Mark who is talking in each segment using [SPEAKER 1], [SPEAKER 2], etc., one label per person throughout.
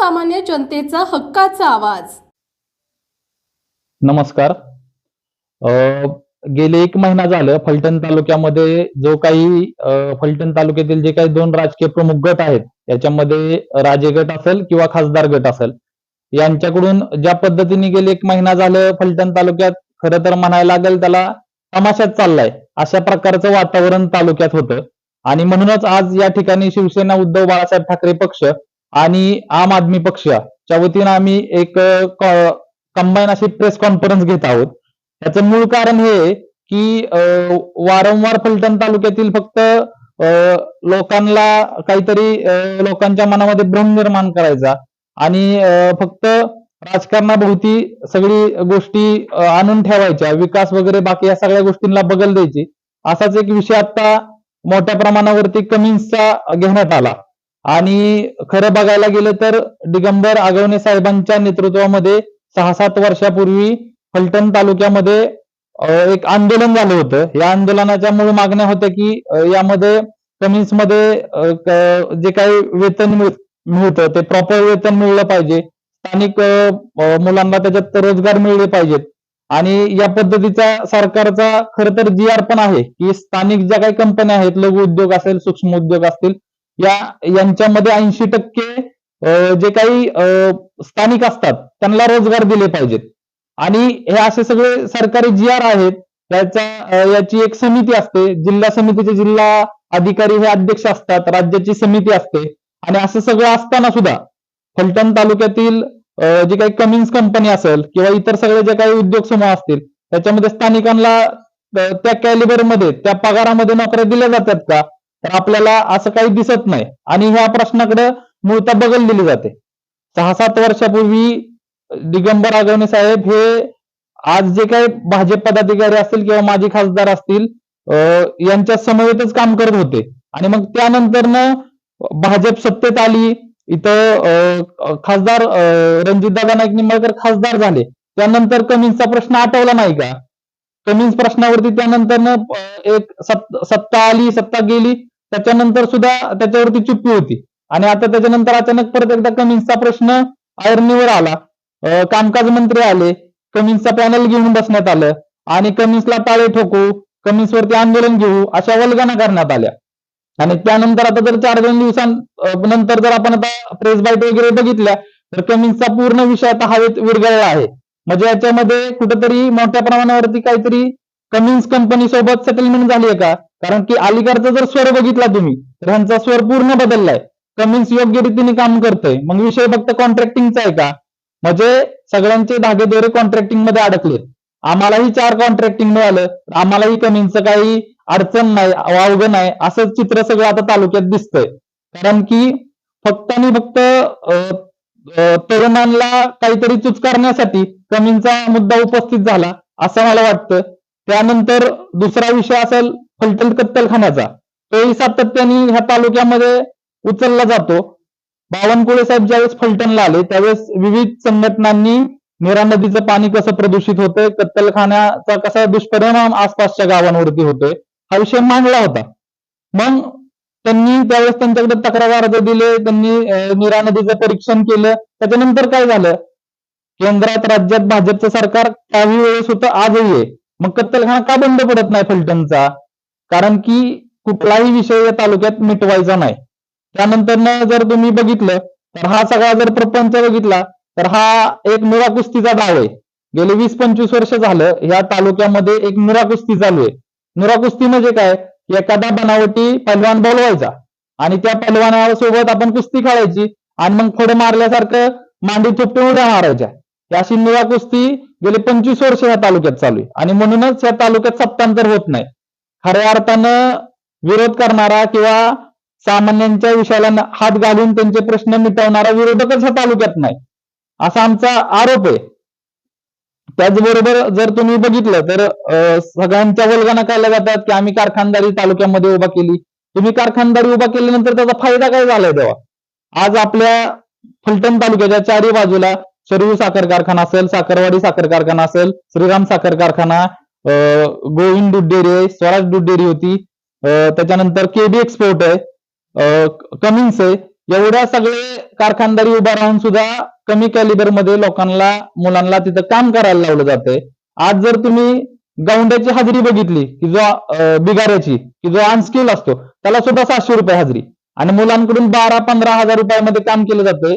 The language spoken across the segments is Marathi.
[SPEAKER 1] सर्वसामान्य जनतेचा हक्काचा आवाज.
[SPEAKER 2] नमस्कार. गेले एक महिना झालं फलटण तालुक्यामध्ये जो काही फलटण तालुक्यातील जे काही दोन राजकीय प्रमुख गट आहेत याच्यामध्ये राजे गट असेल किंवा खासदार गट असेल यांच्याकडून ज्या पद्धतीने गेले एक महिना झालं फलटण तालुक्यात खरं तर म्हणायला लागेल त्याला तमाशात चाललाय अशा प्रकारचं वातावरण तालुक्यात होतं. आणि म्हणूनच आज या ठिकाणी शिवसेना उद्धव बाळासाहेब ठाकरे पक्ष आणि आम आदमी पक्षाच्या वतीनं आम्ही एक कंबाईन अशी प्रेस कॉन्फरन्स घेत आहोत. त्याचं मूळ कारण हे की वारंवार फलटण तालुक्यातील फक्त लोकांना काहीतरी लोकांच्या मनामध्ये भ्रम निर्माण करायचा आणि फक्त राजकारणाभोवती सगळी गोष्टी आणून ठेवायच्या विकास वगैरे बाकी या सगळ्या गोष्टींना बगल द्यायची असाच एक विषय आता मोठ्या प्रमाणावरती कमिन्सचा घेण्यात आला. आणि खरं बघायला गेलं तर दिगंबर आगवणे साहेबांच्या नेतृत्वामध्ये सहा सात वर्षापूर्वी फलटण तालुक्यामध्ये एक आंदोलन झालं होतं. या आंदोलनाच्या मूळ मागण्या होत्या की यामध्ये कमिन्समध्ये जे काही वेतन मिळतं ते प्रॉपर वेतन मिळलं पाहिजे. स्थानिक मुलांना त्याच्यात रोजगार मिळले पाहिजेत. आणि या पद्धतीचा सरकारचा खर तर जी आर पण आहे की स्थानिक ज्या काही कंपन्या आहेत लघु उद्योग असेल सूक्ष्म उद्योग असतील या यांच्यामध्ये ऐंशी टक्के जे काही स्थानिक असतात त्यांना रोजगार दिले पाहिजेत. आणि हे असे सगळे सरकारी जी आर आहेत त्याचा याची एक समिती असते. जिल्हा समितीचे जिल्हा अधिकारी हे अध्यक्ष असतात राज्याची समिती असते. आणि असं सगळं असताना सुद्धा फलटण तालुक्यातील जे काही कमिन्स कंपनी असेल किंवा इतर सगळे जे काही उद्योग समूह असतील त्याच्यामध्ये स्थानिकांना त्या कॅलिबरमध्ये त्या पगारामध्ये नोकऱ्या दिल्या जातात का? तर आपल्याला असं काही दिसत नाही. आणि ह्या प्रश्नाकडे मूळता बगल दिली जाते. सहा सात वर्षापूर्वी दिगंबर आगवणे साहेब हे आज जे काही भाजप पदाधिकारी असतील किंवा माजी खासदार असतील यांच्या समवेतच काम करत होते. आणि मग त्यानंतरनं भाजप सत्तेत आली. इथं खासदार रणजितदादा नाईक निंबाळकर खासदार झाले. त्यानंतर कमिन्सचा प्रश्न आठवला नाही का? कमिन्स प्रश्नावरती त्यानंतरनं एक सत्ता आली सत्ता गेली. त्याच्यानंतर सुद्धा त्याच्यावरती चुप्पी होती. आणि आता त्याच्यानंतर अचानक परत एकदा कमिन्सचा प्रश्न ऐरणीवर आला. कामकाज मंत्री आले. कमिन्सचा पॅनल घेऊन बसण्यात आलं. आणि कमिन्सला टाळे ठोकू कमिन्सवरती आंदोलन घेऊ अशा वल्गना करण्यात आल्या. आणि त्यानंतर आता जर चार दोन दिवसांनंतर जर आपण आता प्रेस बाईट वगैरे बघितल्या तर कमिन्सचा पूर्ण विषय आता हवेत विरघळला आहे. म्हणजे याच्यामध्ये कुठेतरी मोठ्या प्रमाणावरती काहीतरी कमिन्स कंपनी सोबत सेटलमेंट झाली आहे का? कारण की अलीकडचा जर स्वर बघितला तुम्ही तर ह्यांचा स्वर पूर्ण बदललाय. कमिन्स योग्य रीतीने काम करतोय. मग विषय फक्त कॉन्ट्रॅक्टिंगचा आहे का? म्हणजे सगळ्यांचे धागेदोरे कॉन्ट्रॅक्टिंगमध्ये अडकले. आम्हालाही चार कॉन्ट्रॅक्टिंग मिळालं आम्हालाही कमिन्सचं काही अडचण नाही वावगं नाही असंच चित्र सगळं आता तालुक्यात दिसतंय. कारण की फक्त आणि फक्त तरुणांना काहीतरी चुचकारण्यासाठी कमींचा मुद्दा उपस्थित झाला असं मला वाटतं. त्यानंतर दुसरा विषय असेल फलटण कत्तलखान्याचा तोही सातत्याने ह्या तालुक्यामध्ये उचलला जातो. बावनकुळे साहेब ज्यावेळेस फलटणला आले त्यावेळेस विविध संघटनांनी नीरा नदीचं पाणी कसं प्रदूषित होतंय कत्तलखान्याचा कसा दुष्परिणाम आसपासच्या गावांवरती होतोय हा विषय मांडला होता. मग त्यांनी त्यावेळेस त्यांच्याकडे तक्रार अर्ज दिले त्यांनी अं, नीरा नदीचं परीक्षण केलं. त्याच्यानंतर काय झालं? केंद्रात राज्यात भाजपचं सरकार काही वेळेस होतं आजही आहे. मग कत्तलखाना का बंद पडत नाही फलटणचा? कारण की कुठलाही विषय या तालुक्यात मिटवायचा नाही. त्यानंतर जर तुम्ही बघितलं तर हा सगळा जर प्रपंच बघितला तर हा एक निरा कुस्तीचा डाव आहे. गेले वीस पंचवीस वर्ष झालं या तालुक्यामध्ये एक निरा कुस्ती चालू आहे. निरा कुस्ती म्हणजे काय? एखादा बनावटी पैलवान बोलवायचा. आणि त्या पैलवानासोबत आपण कुस्ती खेळायची. आणि मग फोड मारल्यासारखं मांडी थोपटून उड्या मारायच्या. अशी निरा कुस्ती गेले पंचवीस वर्ष या तालुक्यात चालू आहे. आणि म्हणूनच या तालुक्यात सत्तांतर होत नाही. खऱ्या अर्थानं विरोध करणारा किंवा सामान्यांच्या विषयाला हात घालून त्यांचे प्रश्न मिटवणारा विरोधकच ह्या तालुक्यात नाही. असा आमचा आरोप आहे. त्याचबरोबर जर तुम्ही बघितलं तर अं, सगळ्यांच्या वल्गना काढल्या जातात की आम्ही कारखानदारी तालुक्यामध्ये उभा केली. तुम्ही कारखानदारी उभा केल्यानंतर त्याचा फायदा काय झालाय तेव्हा? आज आपल्या फलटण तालुक्याच्या चारी बाजूला शरीर साखर कारखाना असेल साखरवाडी साखर कारखाना असेल श्रीराम साखर कारखाना गोविंद दूध डेअरी आहे स्वराज दूध डेअरी होती त्याच्यानंतर केबी एक्सपोर्ट आहे कमिन्स आहे एवढ्या सगळे कारखानदारी उभा राहून सुद्धा कमी कॅलिबरमध्ये लोकांना मुलांना तिथं काम करायला लावलं जातंय. आज जर तुम्ही गौंड्याची हजेरी बघितली की जो बिगाऱ्याची की जो अनस्किल असतो त्याला सुद्धा सातशे रुपये हजेरी. आणि मुलांकडून बारा पंधरा हजार रुपयामध्ये काम केलं जातंय.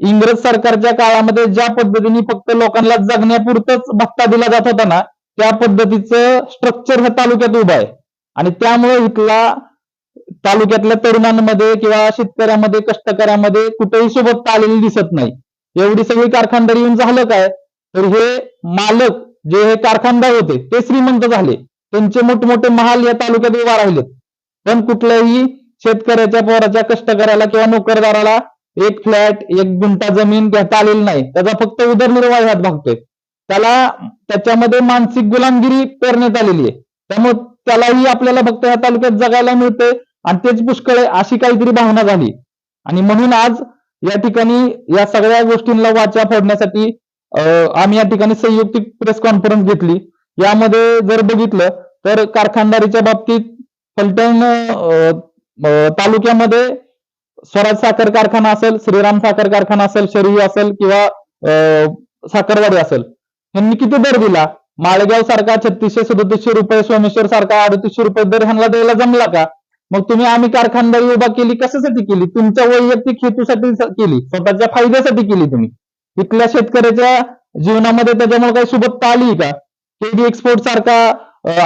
[SPEAKER 2] इंग्रज सरकारच्या काळामध्ये ज्या पद्धतीने फक्त लोकांना जगण्यापुरतच भत्ता दिला जात होता ना त्या पद्धतीचं स्ट्रक्चर ह्या तालुक्यात उभं आहे. आणि त्यामुळे इथला तालुक्यातल्या तरुणांमध्ये किंवा शेतकऱ्यामध्ये कष्टकऱ्यामध्ये कुठेही सोबत आलेली दिसत नाही. एवढी सगळी कारखानदारी येऊन झालं काय? तर हे मालक जे हे कारखानदार होते ते श्रीमंत झाले. त्यांचे मोठमोठे महाल या तालुक्यात उभा राहिलेत. पण कुठल्याही शेतकऱ्याच्या पोराच्या कष्टकऱ्याला किंवा नोकरदाराला एक फ्लॅट एक गुंठा जमीन घेता आलेली नाही. त्याचा फक्त उदरनिर्वाह ह्यात भागतोय. त्याला त्याच्यामध्ये मानसिक गुलामगिरी पेरण्यात आलेली आहे. त्यामुळे त्यालाही आपल्याला फक्त या तालुक्यात जगायला मिळते आणि तेच पुष्कळ आहे अशी काहीतरी भावना झाली. आणि म्हणून आज या ठिकाणी या सगळ्या गोष्टींना वाचा फोडण्यासाठी आम्ही या ठिकाणी संयुक्तिक प्रेस कॉन्फरन्स घेतली. यामध्ये जर बघितलं तर कारखानदारीच्या बाबतीत फलटण तालुक्यामध्ये स्वराज साखर कारखाना असेल श्रीराम साखर कारखाना असेल शरीर असेल किंवा साखरवाडी असेल. यांनी किती दर दिला? माळेगाव सारखा छत्तीसशे सदतीसशे रुपये सोमेश्वर सारखा अडतीसशे रुपये दर ह्यांना द्यायला जमला का? मग तुम्ही आम्ही कारखानदारी उभा केली कशासाठी केली? तुमच्या वैयक्तिक हेतूसाठी केली. स्वतःच्या फायद्यासाठी केली तुम्ही. इथल्या शेतकऱ्याच्या जीवनामध्ये त्याच्यामुळे काही सुबत्ता आली का? केडी एक्सपोर्ट सारखा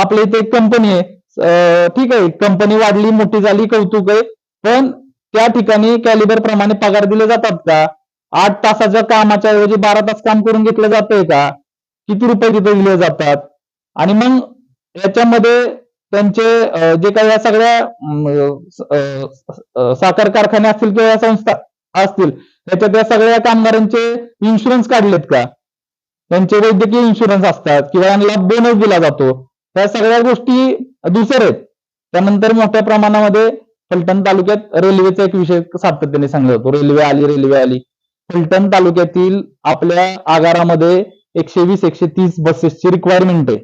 [SPEAKER 2] आपल्या इथे एक कंपनी आहे. ठीक आहे कंपनी वाढली मोठी झाली कौतुक आहे. पण त्या ठिकाणी कॅलिबर प्रमाणे पगार दिले जातात का? आठ तासाच्या कामाच्या ऐवजी बारा तास काम करून घेतलं जातंय का? किती रुपये तिथे दिले जातात? आणि मग याच्यामध्ये त्यांचे जे काही या सगळ्या साखर कारखाने असतील किंवा या संस्था असतील त्याच्यात या सगळ्या कामगारांचे इन्शुरन्स काढलेत का? त्यांचे वैद्यकीय इन्शुरन्स असतात किंवा यांना बोनस दिला जातो. त्या सगळ्या गोष्टी दुसर आहेत. त्यानंतर मोठ्या प्रमाणामध्ये फलटण तालुक्यात रेल्वेचा एक विषय सातत्याने सांगला जातो रेल्वे आली रेल्वे आली. फलटण तालुक्यातील आपल्या आगारामध्ये एकशे वीस एकशे तीस बसेसची रिक्वायरमेंट आहे.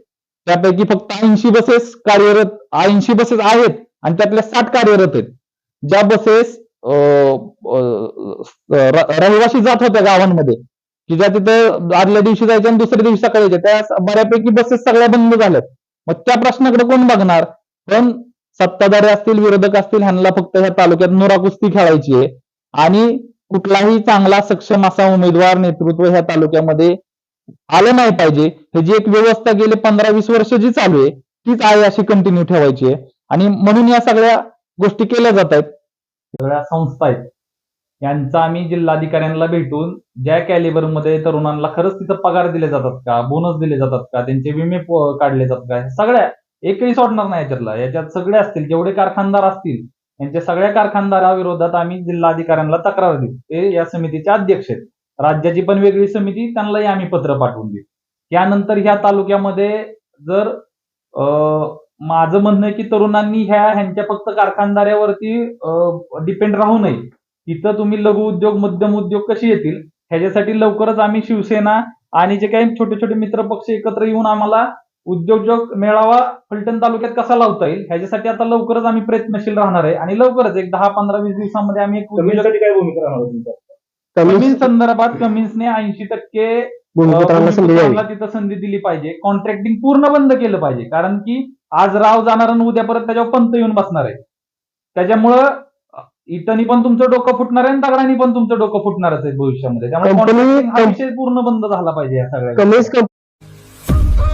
[SPEAKER 2] त्यापैकी फक्त ऐंशी बसेस कार्यरत ऐंशी बसेस आहेत आणि त्यातल्या साठ कार्यरत आहेत. ज्या बसेस रहिवाशी जात होत्या गावांमध्ये की ज्या तिथं आदल्या दिवशी जायच्या आणि दुसऱ्या दिवशी सकाळी त्या बऱ्यापैकी बसेस सगळ्या बंद झाल्यात. मग त्या प्रश्नाकडे कोण बघणार? पण सत्ताधारी असतील विरोधक असतील ह्यांना फक्त ह्या तालुक्यात नुरा कुस्ती खेळायची आहे. आणि कुठलाही चांगला सक्षम असा उमेदवार नेतृत्व ह्या तालुक्यामध्ये आलं नाही पाहिजे. हे जी एक व्यवस्था गेले पंधरा वीस वर्ष जी चालू आहे तीच आहे अशी कंटिन्यू ठेवायची आहे. आणि म्हणून या सगळ्या गोष्टी केल्या जात आहेत. सगळ्या संस्था आहेत. यांचा आम्ही जिल्हाधिकाऱ्यांना भेटून ज्या कॅलिबरमध्ये तरुणांना खरंच तिथं पगार दिले जातात का बोनस दिले जातात का त्यांचे विमे काढले जातात का सगळ्या एकही सोडणार नाही याच्यातला. याच्यात सगळे असतील जेवढे कारखानदार असतील यांच्या सगळ्या कारखानदाराविरोधात आम्ही जिल्हाधिकाऱ्यांना तक्रार देऊ. ते या समितीचे अध्यक्ष आहेत. राज्याची पण वेगळी समिती त्यांनाही आम्ही पत्र पाठवून देऊ. त्यानंतर ह्या तालुक्यामध्ये जर माझं म्हणणं आहे की तरुणांनी ह्या ह्यांच्या फक्त कारखानदाऱ्यावरती डिपेंड राहू नये. तिथं तुम्ही लघु उद्योग मध्यम उद्योग कसे येतील? ह्याच्यासाठी लवकरच आम्ही शिवसेना आणि जे काही छोटे छोटे मित्र पक्ष एकत्र येऊन आम्हाला उद्योजक मेळावा फलटण तालुक्यात कसा लावता येईल? ह्याच्यासाठी आता लवकरच आम्ही प्रयत्नशील राहणार आहे. आणि लवकरच एक दहा पंधरा वीस दिवसामध्ये आम्ही एक उद्योजक
[SPEAKER 3] काय भूमिका राहणार तुमच्या
[SPEAKER 2] कमिन्स संदर्भात कमिन्सने ऐंशी टक्के तिथं संधी दिली पाहिजे. कॉन्ट्रॅक्टिंग पूर्ण बंद केलं पाहिजे. कारण की आज राव जाणार आणि उद्या परत त्याच्यावर पंत येऊन बसणार आहे. त्याच्यामुळं इथनी पण तुमचं डोकं फुटणार आहे आणि दगडांनी पण तुमचं डोकं फुटणारच आहे भविष्यामध्ये. त्यामुळे पूर्ण बंद झाला पाहिजे या सगळ्या